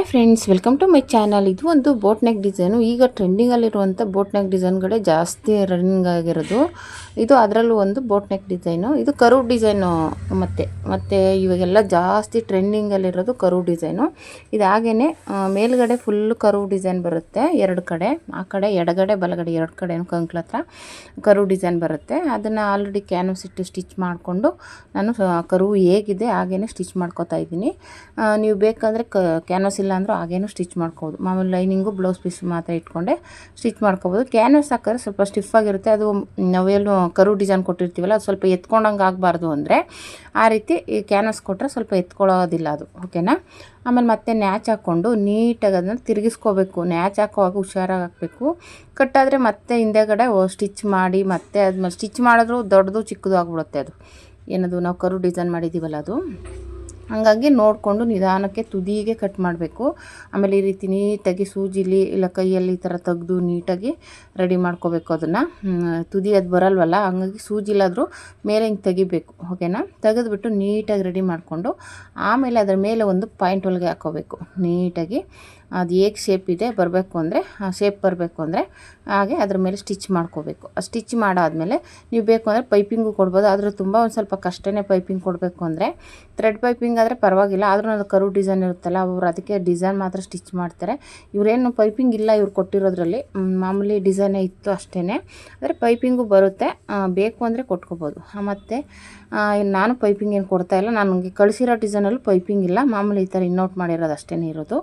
Hi friends welcome to my channel ಇದು ಒಂದು boat neck design ಈಗ ಟ್ರೆಂಡಿಂಗಲ್ಲಿರುವಂಥ ಬೋಟ್ ನೆಕ್ ಡಿಸೈನ್ಗಳೇ ಜಾಸ್ತಿ ರನ್ನಿಂಗ್ ಆಗಿರೋದು. ಇದು ಅದರಲ್ಲೂ ಒಂದು ಬೋಟ್ ನೆಕ್ ಡಿಸೈನು ಇದು ಕರು ಡಿಸೈನು ಮತ್ತೆ. ಮತ್ತು ಇವಾಗೆಲ್ಲ ಜಾಸ್ತಿ ಟ್ರೆಂಡಿಂಗಲ್ಲಿರೋದು ಕರು ಡಿಸೈನು ಇದು ಹಾಗೇ ಮೇಲ್ಗಡೆ ಫುಲ್ಲು ಕರು ಡಿಸೈನ್ ಬರುತ್ತೆ ಎರಡು ಕಡೆ. ಆ ಕಡೆ ಎಡಗಡೆ, ಬಲಗಡೆ ಎರಡು ಕಡೆ ಕಂಕ್ಳ ಹತ್ರ ಕರು ಡಿಸೈನ್ ಬರುತ್ತೆ. ಅದನ್ನು ಆಲ್ರೆಡಿ ಕ್ಯಾನ್ವಸ್ ಇಟ್ಟು ಸ್ಟಿಚ್ ಮಾಡಿಕೊಂಡು ನಾನು ಕರು ಹೇಗಿದೆ ಹಾಗೇ ಸ್ಟಿಚ್ ಮಾಡ್ಕೊತಾ ಇದ್ದೀನಿ. ನೀವು ಬೇಕಾದರೆ ಕ್ಯಾನ್ವಸ್ ಇಲ್ಲ ಅಂದರೂ ಹಾಗೇನು ಸ್ಟಿಚ್ ಮಾಡ್ಕೋಬೋದು. ಮಾಮೂಲಿ ಲೈನಿಂಗು ಬ್ಲೌಸ್ ಪೀಸ್ ಮಾತ್ರ ಇಟ್ಕೊಂಡೆ ಸ್ಟಿಚ್ ಮಾಡ್ಕೋಬೋದು. ಕ್ಯಾನ್ವಸ್ ಹಾಕಿದ್ರೆ ಸ್ವಲ್ಪ ಸ್ಟಿಫ್ ಆಗಿರುತ್ತೆ. ಅದು ನಾವೇನು ಕರು ಡಿಸೈನ್ ಕೊಟ್ಟಿರ್ತೀವಲ್ಲ, ಅದು ಸ್ವಲ್ಪ ಎತ್ಕೊಂಡಂಗೆ ಆಗಬಾರ್ದು ಅಂದರೆ ಆ ರೀತಿ ಈ ಕ್ಯಾನ್ವಸ್ ಕೊಟ್ಟರೆ ಸ್ವಲ್ಪ ಎತ್ಕೊಳ್ಳೋದಿಲ್ಲ ಅದು. ಓಕೆನಾ? ಆಮೇಲೆ ಮತ್ತೆ ನ್ಯಾಚ್ ಹಾಕ್ಕೊಂಡು ನೀಟಾಗಿ ಅದನ್ನ ತಿರುಗಿಸ್ಕೋಬೇಕು. ನ್ಯಾಚ್ ಹಾಕೋವಾಗ ಹುಷಾರಾಗಿ ಹಾಕಬೇಕು. ಕಟ್ಟಾದರೆ ಮತ್ತೆ ಹಿಂದೆಗಡೆ ಸ್ಟಿಚ್ ಮಾಡಿ ಮತ್ತೆ ಅದು ಸ್ಟಿಚ್ ಮಾಡಿದ್ರು ದೊಡ್ಡದು ಚಿಕ್ಕದು ಆಗಿಬಿಡುತ್ತೆ ಅದು. ಏನದು, ನಾವು ಕರು ಡಿಸೈನ್ ಮಾಡಿದ್ದೀವಲ್ಲ ಅದು? ಹಾಗಾಗಿ ನೋಡಿಕೊಂಡು ನಿಧಾನಕ್ಕೆ ತುದಿಗೆ ಕಟ್ ಮಾಡಬೇಕು. ಆಮೇಲೆ ಈ ರೀತಿ ನೀಟಾಗಿ ಸೂಜಿಲಿ ಇಲ್ಲ ಕೈಯಲ್ಲಿ ಈ ಥರ ತೆಗೆದು ನೀಟಾಗಿ ರೆಡಿ ಮಾಡ್ಕೋಬೇಕು ಅದನ್ನು. ತುದಿ ಅದು ಬರಲ್ವಲ್ಲ, ಹಂಗಾಗಿ ಸೂಜಿಲಾದರೂ ಮೇಲೆ ಹಿಂಗೆ ತೆಗಿಬೇಕು ಓಕೆನಾ ತೆಗೆದುಬಿಟ್ಟು ನೀಟಾಗಿ ರೆಡಿ ಮಾಡಿಕೊಂಡು ಆಮೇಲೆ ಅದರ ಮೇಲೆ ಒಂದು ಪಾಯಿಂಟ್ ಒಳಗೆ ಹಾಕೋಬೇಕು, ನೀಟಾಗಿ. ಅದು ಹೇಗೆ ಶೇಪ್ ಇದೆ ಬರಬೇಕು ಅಂದರೆ, ಆ ಶೇಪ್ ಬರಬೇಕು ಅಂದರೆ, ಹಾಗೆ ಅದ್ರ ಮೇಲೆ ಸ್ಟಿಚ್ ಮಾಡ್ಕೋಬೇಕು. ಆ ಸ್ಟಿಚ್ ಮಾಡಾದಮೇಲೆ ನೀವು ಬೇಕು ಅಂದರೆ ಪೈಪಿಂಗು ಕೊಡ್ಬೋದು. ಆದರೆ ತುಂಬ ಒಂದು ಸ್ವಲ್ಪ ಕಷ್ಟನೇ ಪೈಪಿಂಗ್ ಕೊಡಬೇಕು ಅಂದರೆ ಥ್ರೆಡ್ ಪೈಪಿಂಗ್ ಆದರೆ ಪರವಾಗಿಲ್ಲ. ಆದರೂ ಅದು ಕರು ಡಿಸೈನ್ ಇರುತ್ತಲ್ಲ, ಅವರು ಅದಕ್ಕೆ ಡಿಸೈನ್ ಮಾತ್ರ ಸ್ಟಿಚ್ ಮಾಡ್ತಾರೆ. ಇವರೇನು ಪೈಪಿಂಗ್ ಇಲ್ಲ ಇವ್ರು ಕೊಟ್ಟಿರೋದ್ರಲ್ಲಿ. ಮಾಮೂಲಿ ಡಿಸೈನೇ ಇತ್ತು ಅಷ್ಟೇ ಆದರೆ ಪೈಪಿಂಗು ಬರುತ್ತೆ. ಬೇಕು ಅಂದರೆ ಕೊಟ್ಕೋಬೋದು. ಮತ್ತು ನಾನು ಪೈಪಿಂಗ್ ಏನು ಕೊಡ್ತಾ ಇಲ್ಲ. ನನಗೆ ಕಳಿಸಿರೋ ಡಿಸೈನಲ್ಲೂ ಪೈಪಿಂಗ್ ಇಲ್ಲ. ಮಾಮೂಲಿ ಈ ಥರ ಇನ್ನೌಟ್ ಮಾಡಿರೋದು ಅಷ್ಟೇ ಇರೋದು.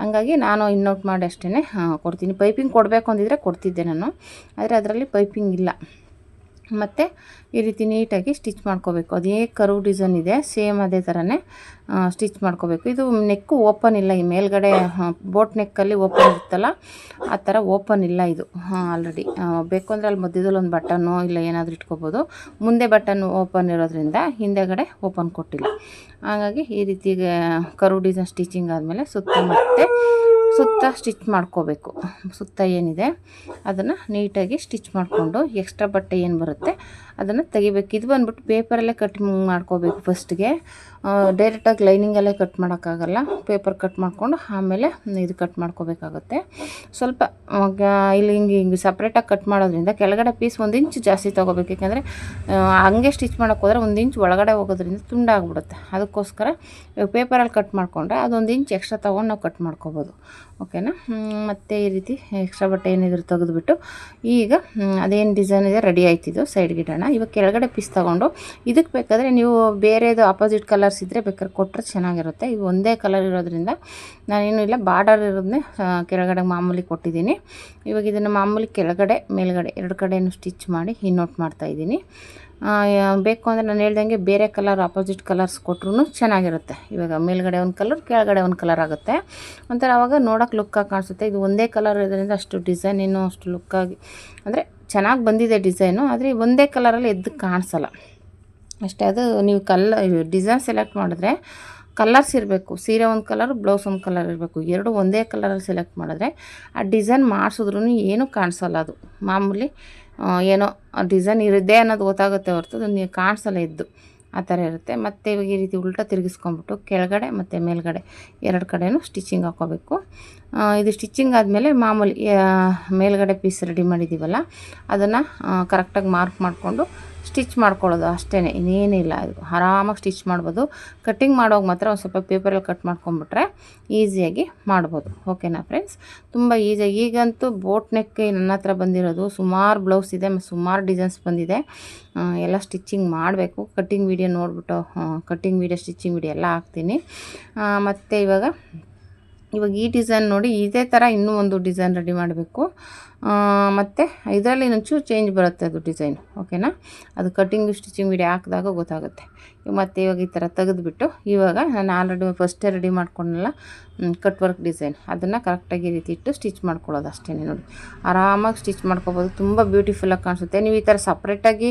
ಹಂಗಾಗಿ ನಾನು ಇನ್ನೌಟ್ ಮಾಡಿ ಅಷ್ಟೇ ಕೊಡ್ತೀನಿ. ಪೈಪಿಂಗ್ ಕೊಡಬೇಕು ಅಂದಿದ್ರೆ ಕೊಡ್ತಿದ್ದೆ ನಾನು ಆದರೆ ಅದರಲ್ಲಿ ಪೈಪಿಂಗ್ ಇಲ್ಲ. ಮತ್ತು ಈ ರೀತಿ ನೀಟಾಗಿ ಸ್ಟಿಚ್ ಮಾಡ್ಕೋಬೇಕು. ಅದೇ ಕರು ಡಿಸೈನ್ ಇದೆ, ಸೇಮ್ ಅದೇ ಥರನೇ ಸ್ಟಿಚ್ ಮಾಡ್ಕೋಬೇಕು. ಇದು ನೆಕ್ಕು ಓಪನ್ ಇಲ್ಲ, ಈ ಮೇಲ್ಗಡೆ ಬೋಟ್ ನೆಕ್ಕಲ್ಲಿ ಓಪನ್ ಇರುತ್ತಲ್ಲ, ಆ ಥರ ಓಪನ್ ಇಲ್ಲ ಇದು. ಆಲ್ರೆಡಿ ಬೇಕು ಅಂದರೆ ಅಲ್ಲಿ ಮಧ್ಯದಲ್ಲಿ ಒಂದು ಬಟನ್ನು ಇಲ್ಲ ಏನಾದರೂ ಇಟ್ಕೋಬೋದು. ಮುಂದೆ ಬಟನ್ ಓಪನ್ ಇರೋದ್ರಿಂದ ಹಿಂದೆಗಡೆ ಓಪನ್ ಕೊಟ್ಟಿಲ್ಲ. ಹಾಗಾಗಿ ಈ ರೀತಿಗೆ ಕರು ಡಿಸೈನ್ ಸ್ಟಿಚಿಂಗ್ ಆದಮೇಲೆ ಸುತ್ತ ಮತ್ತೆ ಸುತ್ತ ಸ್ಟಿಚ್ ಮಾಡ್ಕೋಬೇಕು. ಸುತ್ತ ಏನಿದೆ, ಅದನ್ನು ನೀಟಾಗಿ ಸ್ಟಿಚ್ ಮಾಡಿಕೊಂಡು ಎಕ್ಸ್ಟ್ರಾ ಬಟ್ಟೆ ಏನು ಬರುತ್ತೆ, ಅದನ್ನು ತೆಗಿಬೇಕು. ಇದು ಬಂದ್ಬಿಟ್ಟು ಪೇಪರಲ್ಲೇ ಕಟ್ ಮಾಡ್ಕೋಬೇಕು ಫಸ್ಟ್ಗೆ ಡೈರೆಕ್ಟಾಗಿ ಲೈನಿಂಗಲ್ಲೇ ಕಟ್ ಮಾಡೋಕ್ಕಾಗಲ್ಲ. ಪೇಪರ್ ಕಟ್ ಮಾಡಿಕೊಂಡು ಆಮೇಲೆ ಇದು ಕಟ್ ಮಾಡ್ಕೋಬೇಕಾಗುತ್ತೆ. ಸ್ವಲ್ಪ ಇಲ್ಲಿ ಹಿಂಗೆ ಹಿಂಗೆ ಸಪ್ರೇಟಾಗಿ ಕಟ್ ಮಾಡೋದ್ರಿಂದ ಕೆಳಗಡೆ ಪೀಸ್ ಒಂದು ಇಂಚು ಜಾಸ್ತಿ ತೊಗೋಬೇಕು. ಯಾಕೆಂದರೆ ಹಂಗೆ ಸ್ಟಿಚ್ ಮಾಡೋಕೆ ಹೋದರೆ ಒಂದು ಇಂಚ್ ಒಳಗಡೆ ಹೋಗೋದ್ರಿಂದ ತುಂಡಾಗ್ಬಿಡುತ್ತೆ ಅದಕ್ಕೋಸ್ಕರ ಪೇಪರಲ್ಲಿ ಕಟ್ ಮಾಡಿಕೊಂಡ್ರೆ ಅದೊಂದು ಇಂಚ್ ಎಕ್ಸ್ಟ್ರಾ ತೊಗೊಂಡು ನಾವು ಕಟ್ ಮಾಡ್ಕೋಬೋದು. ಓಕೆನಾ? ಮತ್ತು ಈ ರೀತಿ ಎಕ್ಸ್ಟ್ರಾ ಬಟ್ಟೆ ಏನಿದ್ರು ತೆಗೆದುಬಿಟ್ಟು ಈಗ ಅದೇನು ಡಿಸೈನ್ ಇದೆ ರೆಡಿ ಆಯ್ತಿದ್ದು ಸೈಡ್ಗೆ ಇಡೋಣ. ಇವಾಗ ಕೆಳಗಡೆ ಪೀಸ್ ತೊಗೊಂಡು ಇದಕ್ಕೆ ಬೇಕಾದರೆ ನೀವು ಬೇರೆದು ಆಪೋಸಿಟ್ ಕಲರ್ಸ್ ಇದ್ದರೆ ಬೇಕಾದ್ರೆ ಕೊಟ್ಟರೆ ಚೆನ್ನಾಗಿರುತ್ತೆ. ಇದು ಒಂದೇ ಕಲರ್ ಇರೋದ್ರಿಂದ ನಾನೇನು ಇಲ್ಲ ಬಾರ್ಡರ್ ಇರೋದನ್ನೇ ಕೆಳಗಡೆ ಮಾಮೂಲಿ ಕೊಟ್ಟಿದ್ದೀನಿ. ಇವಾಗ ಇದನ್ನು ಮಾಮೂಲಿ ಕೆಳಗಡೆ, ಮೇಲ್ಗಡೆ ಎರಡು ಕಡೆಯೂ ಸ್ಟಿಚ್ ಮಾಡಿ ಹಿನ್ನೋಟ್ ಮಾಡ್ತಾಯಿದ್ದೀನಿ ಬೇಕು ಅಂದರೆ ನಾನು ಹೇಳ್ದಂಗೆ ಬೇರೆ ಕಲರ್ ಆಪೋಸಿಟ್ ಕಲರ್ಸ್ ಕೊಟ್ರೂ ಚೆನ್ನಾಗಿರುತ್ತೆ. ಇವಾಗ ಮೇಲ್ಗಡೆ ಒಂದು ಕಲರ್ ಕೆಳಗಡೆ ಒಂದು ಕಲರ್ ಆಗುತ್ತೆ. ಒಂಥರ ಆವಾಗ ನೋಡೋಕೆ ಲುಕ್ಕಾಗಿ ಕಾಣಿಸುತ್ತೆ. ಇದು ಒಂದೇ ಕಲರ್ ಇದರಿಂದ ಅಷ್ಟು ಡಿಸೈನ್ ಏನೂ ಅಷ್ಟು ಲುಕ್ಕಾಗಿ ಅಂದರೆ ಚೆನ್ನಾಗಿ ಬಂದಿದೆ ಡಿಸೈನು ಆದರೆ ಒಂದೇ ಕಲರಲ್ಲಿ ಎದ್ದು ಕಾಣಿಸಲ್ಲ. ಅಷ್ಟೇ, ಅದು ನೀವು ಕಲ್ಲ ಡಿಸೈನ್ ಸೆಲೆಕ್ಟ್ ಮಾಡಿದ್ರೆ ಕಲರ್ಸ್ ಇರಬೇಕು. ಸೀರೆ ಒಂದು ಕಲರ್, ಬ್ಲೌಸ್ ಒಂದು ಕಲರ್ ಇರಬೇಕು. ಎರಡು ಒಂದೇ ಕಲರಲ್ಲಿ ಸೆಲೆಕ್ಟ್ ಮಾಡಿದ್ರೆ ಆ ಡಿಸೈನ್ ಮಾಡಿಸಿದ್ರೂ ಏನೂ ಕಾಣಿಸಲ್ಲ ಅದು. ಮಾಮೂಲಿ ಏನೋ ಡಿಸೈನ್ ಇರುತ್ತೆ ಅನ್ನೋದು ಗೊತ್ತಾಗುತ್ತೆ ಹೊರತು ಅದು ಕಾಣಿಸಲ್ಲ ಇದ್ದು. ಆ ಥರ ಇರುತ್ತೆ. ಮತ್ತು ಇವಾಗ ಈ ರೀತಿ ಉಲ್ಟಾ ತಿರುಗಿಸ್ಕೊಂಬಿಟ್ಟು ಕೆಳಗಡೆ ಮತ್ತು ಮೇಲ್ಗಡೆ ಎರಡು ಕಡೆಯೂ ಸ್ಟಿಚಿಂಗ್ ಹಾಕೋಬೇಕು. ಇದು ಸ್ಟಿಚಿಂಗ್ ಆದಮೇಲೆ ಮಾಮೂಲಿ ಮೇಲ್ಗಡೆ ಪೀಸ್ ರೆಡಿ ಮಾಡಿದ್ದೀವಲ್ಲ ಅದನ್ನು ಕರೆಕ್ಟಾಗಿ ಮಾರ್ಕ್ ಮಾಡಿಕೊಂಡು ಸ್ಟಿಚ್ ಮಾಡ್ಕೊಳ್ಳೋದು ಅಷ್ಟೇ ಇನ್ನೇನಿಲ್ಲ ಇದು. ಆರಾಮಾಗಿ ಸ್ಟಿಚ್ ಮಾಡ್ಬೋದು. ಕಟ್ಟಿಂಗ್ ಮಾಡೋವಾಗ ಮಾತ್ರ ಒಂದು ಸ್ವಲ್ಪ ಪೇಪರಲ್ಲಿ ಕಟ್ ಮಾಡ್ಕೊಂಬಿಟ್ರೆ ಈಸಿಯಾಗಿ ಮಾಡ್ಬೋದು. ಓಕೆನಾ ಫ್ರೆಂಡ್ಸ್ ತುಂಬ ಈಸಿಯಾಗಿ ಈಗಂತೂ ಬೋಟ್ ನೆಕ್ ನನ್ನ ಹತ್ರ ಬಂದಿರೋದು. ಸುಮಾರು ಬ್ಲೌಸ್ ಇದೆ, ಸುಮಾರು ಡಿಸೈನ್ಸ್ ಬಂದಿದೆ. ಎಲ್ಲ ಸ್ಟಿಚಿಂಗ್ ಮಾಡಬೇಕು. ಕಟ್ಟಿಂಗ್ ವೀಡಿಯೋ ನೋಡಿಬಿಟ್ಟು ಕಟ್ಟಿಂಗ್ ವೀಡಿಯೋ ಸ್ಟಿಚಿಂಗ್ ವೀಡಿಯೋ ಎಲ್ಲ ಹಾಕ್ತೀನಿ. ಮತ್ತು ಇವಾಗ ಇವಾಗ ಈ ಡಿಸೈನ್ ನೋಡಿ ಇದೇ ಥರ ಇನ್ನೂ ಒಂದು ಡಿಸೈನ್ ರೆಡಿ ಮಾಡಬೇಕು. ಮತ್ತು ಇದರಲ್ಲಿ ಇನ್ನೊಂಚೂರು ಚೇಂಜ್ ಬರುತ್ತೆ ಅದು ಡಿಸೈನ್ ಓಕೆನಾ ಅದು ಕಟ್ಟಿಂಗ್ ಸ್ಟಿಚಿಂಗ್ ವಿಡಿಯೋ ಹಾಕಿದಾಗ ಗೊತ್ತಾಗುತ್ತೆ. ಮತ್ತು ಇವಾಗ ಈ ಥರ ತೆಗೆದುಬಿಟ್ಟು ಇವಾಗ ನಾನು ಆಲ್ರೆಡಿ ಫಸ್ಟೇ ರೆಡಿ ಮಾಡ್ಕೊಂಡಲ್ಲ ಕಟ್ ವರ್ಕ್ ಡಿಸೈನ್ ಅದನ್ನು ಕರೆಕ್ಟಾಗಿ ಈ ರೀತಿ ಇಟ್ಟು ಸ್ಟಿಚ್ ಮಾಡ್ಕೊಳ್ಳೋದು ಅಷ್ಟೇ ನೋಡಿ. ಆರಾಮಾಗಿ ಸ್ಟಿಚ್ ಮಾಡ್ಕೊಬೋದು. ತುಂಬ ಬ್ಯೂಟಿಫುಲ್ಲಾಗಿ ಕಾಣಿಸುತ್ತೆ. ನೀವು ಈ ಥರ ಸಪ್ರೇಟಾಗಿ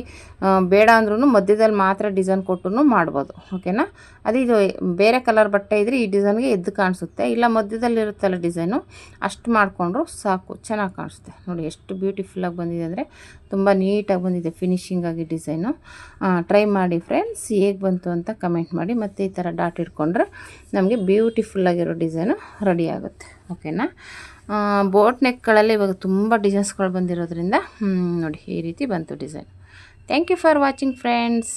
ಬೇಡ ಅಂದ್ರೂ ಮಧ್ಯದಲ್ಲಿ ಮಾತ್ರ ಡಿಸೈನ್ ಕೊಟ್ಟು ಮಾಡ್ಬೋದು. ಓಕೆನಾ ಅದು ಇದು ಬೇರೆ ಕಲರ್ ಬಟ್ಟೆ ಇದ್ದರೆ ಈ ಡಿಸೈನ್ಗೆ ಎದ್ದು ಕಾಣಿಸುತ್ತೆ. ಇಲ್ಲ ಮಧ್ಯದಲ್ಲಿ ಇರುತ್ತಲ್ಲ ಡಿಸೈನು ಅಷ್ಟು ಮಾಡಿಕೊಂಡ್ರು ಸಾಕು. ಚೆನ್ನಾಗಿ ಕಾಣಿಸುತ್ತೆ. ನೋಡಿ ಎಷ್ಟು ಬ್ಯೂಟಿಫುಲ್ಲಾಗಿ ಬಂದಿದೆ ಅಂದರೆ ತುಂಬ ನೀಟಾಗಿ ಬಂದಿದೆ ಫಿನಿಷಿಂಗಾಗಿ ಡಿಸೈನು ಟ್ರೈ ಮಾಡಿ ಫ್ರೆಂಡ್ಸ್ ಹೇಗೆ ಬಂತು ಅಂತ ಕಮೆಂಟ್ ಮಾಡಿ ಮತ್ತು ಈ ಥರ ಡಾಟ್ ಇಟ್ಕೊಂಡ್ರೆ ನಮಗೆ ಬ್ಯೂಟಿಫುಲ್ಲಾಗಿರೋ ಡಿಸೈನ್ ಡಿಸೈನು ರೆಡಿ ಆಗುತ್ತೆ. ಓಕೆನಾ ಬೋಟ್ ನೆಕ್ಗಳಲ್ಲಿ ಇವಾಗ ತುಂಬ ಡಿಸೈನ್ಸ್ಗಳು ಬಂದಿರೋದ್ರಿಂದ ನೋಡಿ ಈ ರೀತಿ ಬಂತು design thank you for watching friends